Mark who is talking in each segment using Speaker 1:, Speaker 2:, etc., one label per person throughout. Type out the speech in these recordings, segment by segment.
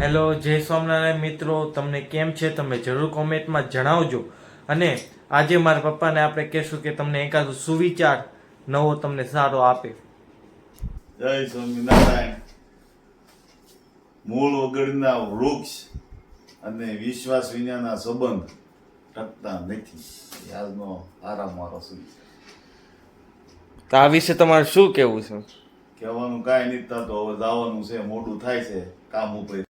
Speaker 1: Hello જય સ્વામિનારાયણ મિત્રો. તમને કેમ છે? તમે જરૂર કોમેન્ટમાં જણાવજો. અને આજે મારા પપ્પાને આપણે કહેશું કે તમને એકાદ સુવિચાર નવો તમને સારો આપે.
Speaker 2: જય સ્વામિનારાયણ. મૂળ વગરના વૃક્ષ અને વિશ્વાસ વિનાના સંબંધ ટકતા નથી. આજનો સારા મારો
Speaker 1: તો આ વિશે તમારે શું કહેવું છે?
Speaker 2: કહેવાનું કાંઈ નહીં થતું. હવે જવાનું છે મોટું થાય છે કામ ઉપર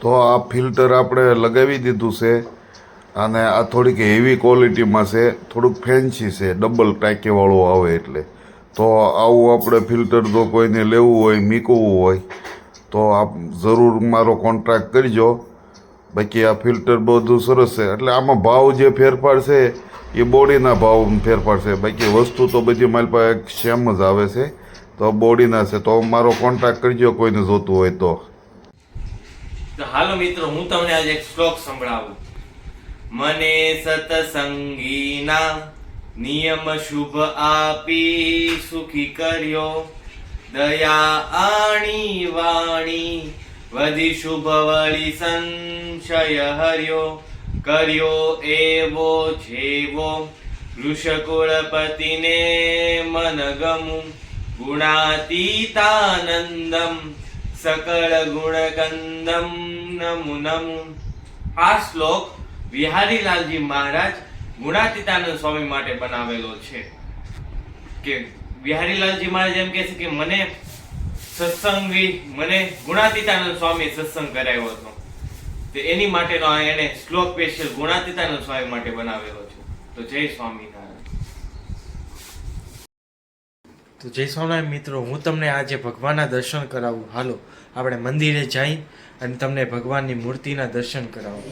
Speaker 3: તો આ ફિલ્ટર આપણે લગાવી દીધું છે અને આ થોડીક હેવી ક્વોલિટીમાં છે, થોડુંક ફેન્સી છે ડબલ ટાંકીવાળું આવે એટલે. તો આવું આપણે ફિલ્ટર જો કોઈને લેવું હોય, મીકવું હોય, તો આપ જરૂર મારો કોન્ટ્રાક્ટ કરજો. બાકી આ ફિલ્ટર બધું સરસ છે. એટલે આમાં ભાવ જે ફેરફાર છે, એ બોડીના ભાવ ફેરફાર છે. બાકી વસ્તુ તો બધી મારી પાસે સેમ જ આવે છે. તો બોડીના છે. તો મારો કોન્ટ્રાક્ટ કરજો કોઈને જોતું હોય તો.
Speaker 1: તો હાલો મિત્રો, હું તમને આજે એક શ્લોક સંભળાવું. મને સતસંગીના નિયમ શુભ આપી સુખી કર્યો. દયા આણી વાણી વધી શુભ વળી સંશય હર્યો. કર્યો એવો જેવો વૃષકુળપતિને મન ગમું ગુણાતીતાનંદમ સકળ ગુણકંદમ નમુ નમુ આ શ્લોક વિહારીલાલજી મહારાજ ગુણાતીતાનંદ સ્વામી માટે બનાવેલો છે કે વિહારીલાલજી મહારાજ એમ કહે છે કે મને સત્સંગી, મને ગુણાતીતાનંદ સ્વામી સત્સંગ કરાવ્યો હતો. તે એની માટેનો એને શ્લોક સ્પેશિયલ ગુણાતીતાનંદ સ્વામી માટે બનાવેલો છે. તો જય સ્વામિનારાયણ. તો જય સ્વામિનારાયણ મિત્રો, હું તમને આજે ભગવાનના દર્શન કરાવું. હાલો, આપણે મંદિરે જઈ અને તમને ભગવાનની મૂર્તિના દર્શન કરાવું.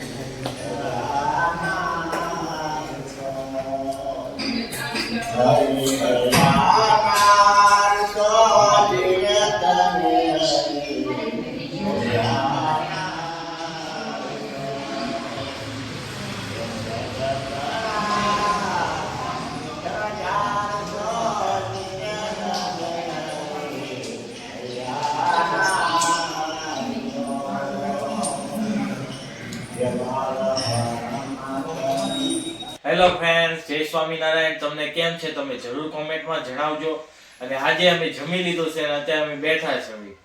Speaker 1: હેલો ફ્રેન્ડ્સ જય સ્વામિનારાયણ. તમને કેમ છે તમે જરૂર કોમેન્ટમાં જણાવજો. અને આજે અમે જમી લીધું છે અને અત્યારે અમે બેઠા છે છીએ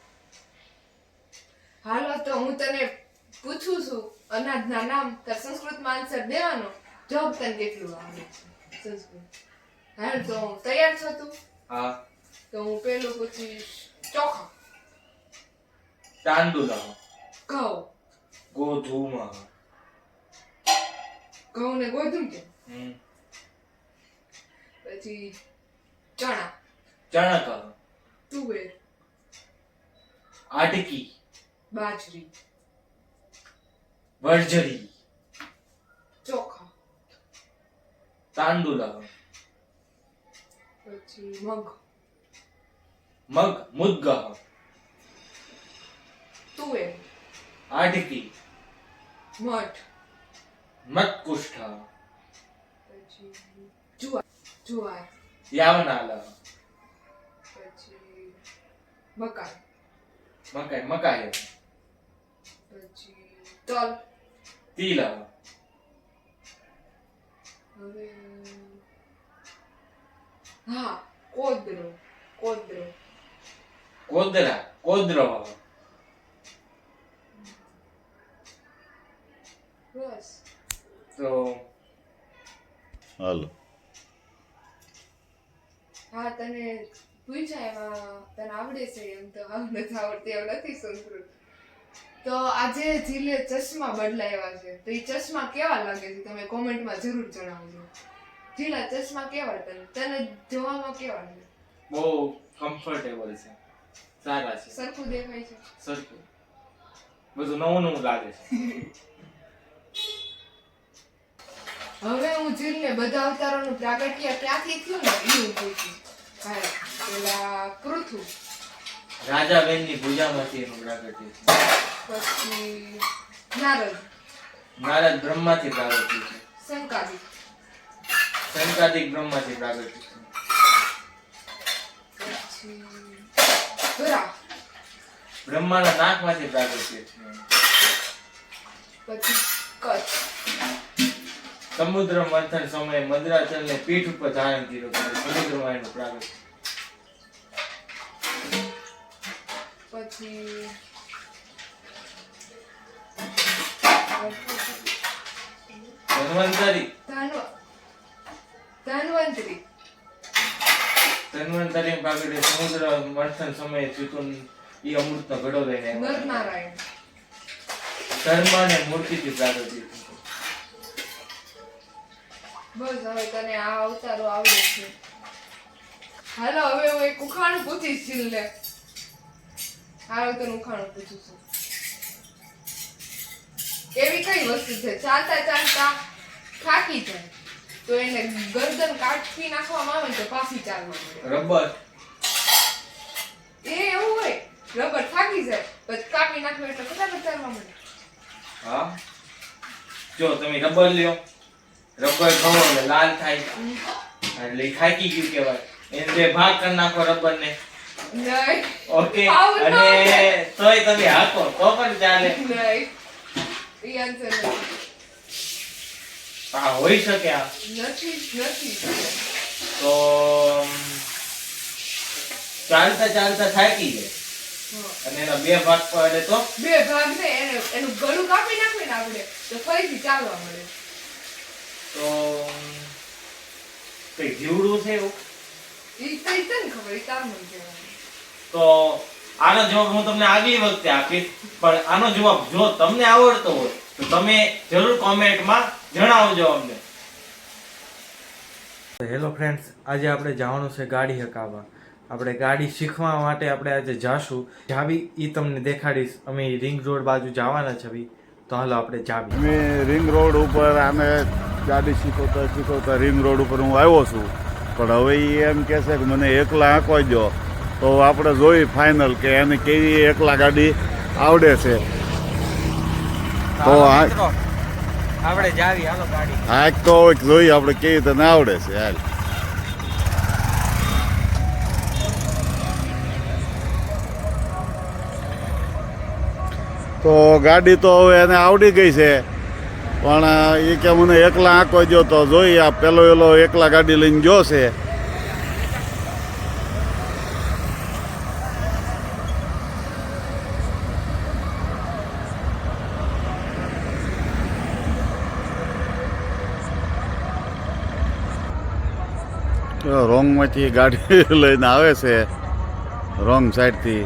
Speaker 4: હાલો તો હું તને પૂછું છું અનાજના નામ તાર સંસ્કૃતમાં આન્સર દેવાનો? જવાબ તને કેટલું આવડે છે સંસ્કૃત? હાલ તો તૈયાર છો તું.
Speaker 1: હા.
Speaker 4: તો હું પેલું પૂછીશ ચોખા.
Speaker 1: તાંડુલા
Speaker 4: ઘઉં.
Speaker 1: ગોધુમા.
Speaker 4: ઘઉં ને ગોધુમ કે. પછી ચણા.
Speaker 1: ચણક
Speaker 4: તુવેર.
Speaker 1: આટકી.
Speaker 4: બાજરી.
Speaker 1: વર્જરી.
Speaker 4: ચોખા.
Speaker 1: તાંડુલા
Speaker 4: પછી મગ.
Speaker 1: મગ મુદ્ગ.
Speaker 4: તુવેર.
Speaker 1: આટકી.
Speaker 4: મઠ.
Speaker 1: મતકુષ્ઠ.
Speaker 4: જુવાર જુવાર
Speaker 1: યાવનાલ
Speaker 4: પછી મકાઈ
Speaker 1: મકાઈ. મકાઈ
Speaker 4: પછી તલ
Speaker 1: તિલ
Speaker 4: હવે હા કોદરો કોદરો
Speaker 1: કોદરા કોદ્ર
Speaker 4: બસ
Speaker 1: તો
Speaker 2: હાલો.
Speaker 4: હા તને પૂછાય એમાં તને આવડે છે એમ તો આમ નથી આવડતી એમ નથી સંસ્કૃત તો આજે જીલે ચશ્મા બદલાયા છે. તો એ ચશ્મા કેવા લાગે છે તમે કોમેન્ટમાં જરૂર જણાવજો. જીલા ચશ્મા કેવા તને તને જોવામાં કેવા લાગે?
Speaker 1: બહુ કમ્ફર્ટેબલ છે. સારા છે.
Speaker 4: સરખું દેખાય છે?
Speaker 1: સરખું. બધું નવું નવું લાગે છે.
Speaker 4: હવે હું જીલને બધા અવતારોનું પ્રાગટ્ય ક્યાંથી થયું ને એ હું પૂછું. હા પેલા પૃથુ
Speaker 1: રાજા બેનની ભુજામાંથી એનું પ્રાગટ્ય
Speaker 4: પછી નારદ.
Speaker 1: નારદ બ્રહ્માથી પ્રાગટ્ય છે
Speaker 4: શંકાદિક
Speaker 1: બ્રહ્મા બ્રહ્માથી પ્રાગટ્ય છે
Speaker 4: પછી વરા
Speaker 1: બ્રહ્માના નાકમાંથી પ્રાગટ્ય છે
Speaker 4: પછી કચ્છ.
Speaker 1: સમુદ્ર મંથન સમયે મદ્રાચલને પીઠ ઉપર ધારણ કર્યું સમુદ્રમાં એનું પ્રાગટ્ય
Speaker 4: પછી
Speaker 1: ધન્વંતરી.
Speaker 4: ધન્વંતરી.
Speaker 1: ધન્વંતરી પ્રાગટ્ય સમુદ્ર મંથન સમયે ચિતુન ઈ અમૃતનો ઘડો લઈને.
Speaker 4: નરનારાયણ
Speaker 1: ધર્મ અને મૂર્તિથી પ્રાગટ્ય થયું
Speaker 4: બસ હવે તને આ અવતારો આવડે છે. હાલો હવે હું એક ઉખાણું પૂછીશ છેલ્લે. હાલો તને ઉખાણું પૂછું છું. એવી કઈ વસ્તુ છે? ચાલતા ચાલતા થાકી જાય. તો એને ગરદન કાઢી નાખવામાં આવે તો પાછી ચાલવા મળે.
Speaker 1: રબર.
Speaker 4: એ એવું હોય. રબર થાકી જાય. પછી કાપી નાખવું એટલે ફટાફટ ચાલવા મળે.
Speaker 1: હા? જો તમે રબર લ્યો. રબર ખાઓ એટલે લાલ થાય. એટલે ખાકી ગયું કહેવાય. એને બે ભાગ કરી નાખો રબર ને ઓકે. અને તોય તમે હાકો. તો પણ ચાલે. હા હોઈ શકે આ.
Speaker 4: નથી નથી.
Speaker 1: તો ચાલતા ચાલતા થાકી જાય અને એના બે ભાગ પડે તો?
Speaker 4: બે ભાગ ને એને એનું ગળું કાપી નાખે ને આપણે તો ફરીથી ચાલવા મળે.
Speaker 1: તો કઈ જીવડું છે એવું?
Speaker 4: ઈ તો ઈ તને ખબર ઈ તાર મને કહેવાનું.
Speaker 1: તો આનો જવાબ હું તમને આગલી વખતે આપીશ પણ આનો જવાબ જો તમને આવડતો હોય તો તમે જરૂર કોમેન્ટમાં જણાવજો અમને. હેલો ફ્રેન્ડ્સ આજે આપણે જવાનું છે ગાડી હકાવવા. આપણે ગાડી શીખવા માટે આપણે આજે જાશું. જાવી એ તમને દેખાડીશ. અમે રિંગ રોડ બાજુ જવાના છે તો હાલ આપણે જાવી
Speaker 2: અમે રિંગ રોડ ઉપર આને ગાડી શીખવતા શીખવતા રિંગ રોડ ઉપર હું આવ્યો છું. પણ હવે એ એમ કહે છે કે મને એકલા આંકવા દો તો આપણે જોઈ ફાઇનલ કે એને કેવી એકલા ગાડી આવડે છે. તો આ
Speaker 1: આપણે જાવી હાલો ગાડી.
Speaker 2: આંક તો જોઈએ આપણે કેવી રીતે ના આવડે છે હાલ. તો ગાડી તો હવે એને આવડી ગઈ છે. પણ એ કે મને એકલા આંકો જો તો જોઈ આ પેલો એલો એકલા ગાડી લઈને ગયો છે. રોંગમાંથી ગાડી લઈને આવે છે. રોંગ સાઈડથી.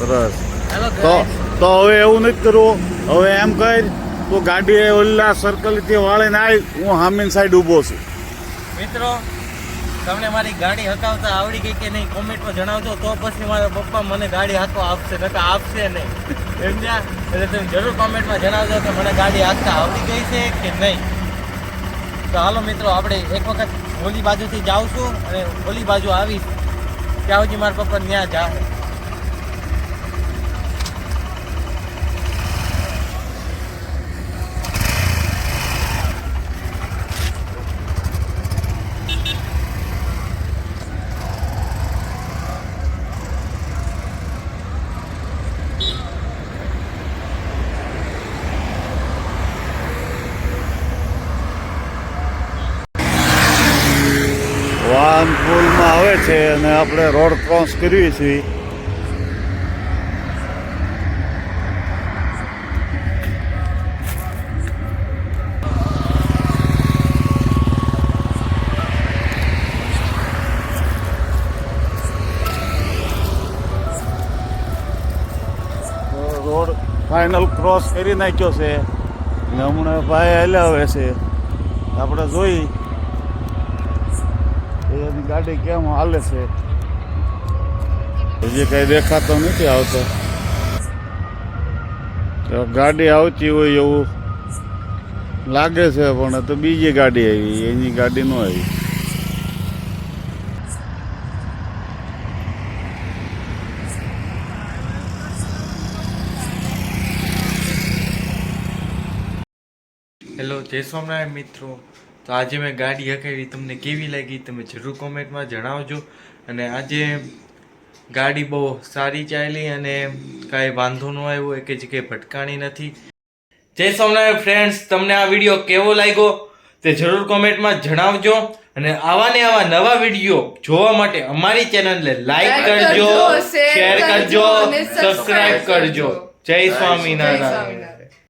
Speaker 2: સરસ.
Speaker 1: હેલો
Speaker 2: તો તો હવે એવું નથી કરવું. હવે એમ કહી તું ગાડી ઓલા સર્કલથી વાળીને આવી હું હામીન સાઈડ ઊભો છું.
Speaker 1: મિત્રો તમને મારી ગાડી હકાવતા આવડી ગઈ કે નહીં કોમેન્ટમાં જણાવજો. તો પછી મારા પપ્પા મને ગાડી હાથો આપશે નકા આપશે નહીં. સમજ્યા એટલે તમે જરૂર કોમેન્ટમાં જણાવજો કે મને ગાડી હાથતા આવડી ગઈ છે કે નહીં. તો હાલો મિત્રો આપણે એક વખત ઓલી બાજુથી જાઉં છું અને ઓલી બાજુ આવીશ. ત્યાં સુધી મારા પપ્પા ત્યાં જાય
Speaker 2: છે અને આપણે રોડ ક્રોસ કરીએ છીએ. રોડ ફાઇનલ ક્રોસ કરી નાખ્યો છે. ને હમણાં ભાઈ હલાવે છે. આપણે જોઈ. એની ગાડી કેમ હાલે છે? હજી કઈ દેખાતો નથી આવતો. ગાડી આવતી હોય એવું લાગે છે, પણ તો બીજી ગાડી આવી, એની ગાડી ન આવી.
Speaker 1: હેલો જય સ્વામિનારાયણ મિત્રો. તો આજે મેં ગાડી હકાવી તમને કેવી લાગી તમે જરૂર કોમેન્ટમાં જણાવજો. અને આજે ગાડી બહુ સારી ચાલી અને કાંઈ વાંધો ન આવ્યો એક જગ્યાએ ભટકાણી નથી. જય સોમનાથ ફ્રેન્ડ્સ તમને આ વીડિયો કેવો લાગ્યો તે જરૂર કોમેન્ટમાં જણાવજો. અને આવા ને આવા નવા વીડિયો જોવા માટે અમારી ચેનલને લાઈક કરજો શેર કરજો સબસ્ક્રાઇબ કરજો.
Speaker 4: જય
Speaker 1: સ્વામિનારાયણ.
Speaker 4: સ્વામિનારાયણ.